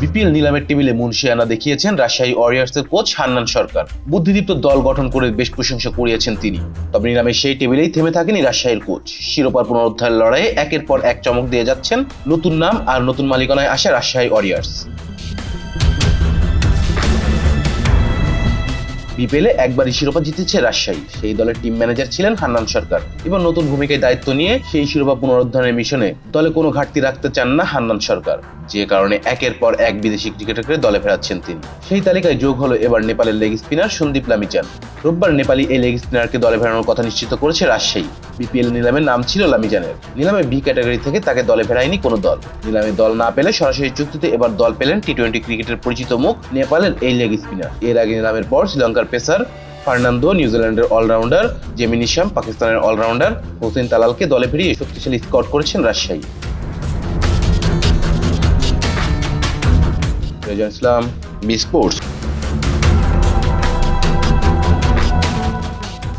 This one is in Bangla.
বিপিএল নিলামের টেবিলে মুন্সিয়ানা দেখিয়েছেন রাজশাহী ওয়ারিয়ার্সের কোচ হান্নান সরকার। বুদ্ধিদীপ্ত দল গঠন করে বেশ প্রশংসা করিয়েছেন তিনি। তবে নিলামের সেই টেবিলেই থেমে থাকেনি রাজশাহীর কোচ। শিরোপার পুনরুদ্ধার লড়াইয়ে একের পর এক চমক দিয়ে যাচ্ছেন নতুন নাম আর নতুন মালিকানায় আসে রাজশাহী ওয়ারিয়ার্স। বিপিএলে একবারই শিরোপা জিতেছে রাজশাহী। সেই দলের টিম ম্যানেজার ছিলেন হান্নান সরকার। এবার নতুন ভূমিকায় দায়িত্ব নিয়ে সেই শিরোপা পুনরুদ্ধারের মিশনে দলে কোনো ঘাটতি রাখতে চান না হান্নান সরকার। যে কারণে একের পর এক বিদেশি ক্রিকেটারকে দলে ফেরাচ্ছেন তিনি। সেই তালিকায় যোগ হলো এবার নেপালের লেগ স্পিনার সন্দীপ লামিচান। রোববার নেপালি এই লেগ স্পিনারকে দলে ফেরানোর কথা নিশ্চিত করেছে রাজশাহী। বিপিএল নিলামের নাম ছিল লামিজানের নিলামে বি ক্যাটাগরি থেকে তাকে দলে ফেরায়নি কোনো দল। নিলামে দল না পেলে সরাসরি চুক্তিতে এবার দল পেলেন টি টোয়েন্টি ক্রিকেটের পরিচিত মুখ নেপালের এই লেগ স্পিনার। এর আগে নিলামের পর শ্রীলঙ্কার পেসার ফার্নান্দো, নিউজিল্যান্ডের অলরাউন্ডার জেমিনি শ্যাম, পাকিস্তানের অলরাউন্ডার হোসেন তালালকে দলে ফিরিয়ে শক্তিশালী স্কট করেছেন Rajshahi. Rezan Islam B sports.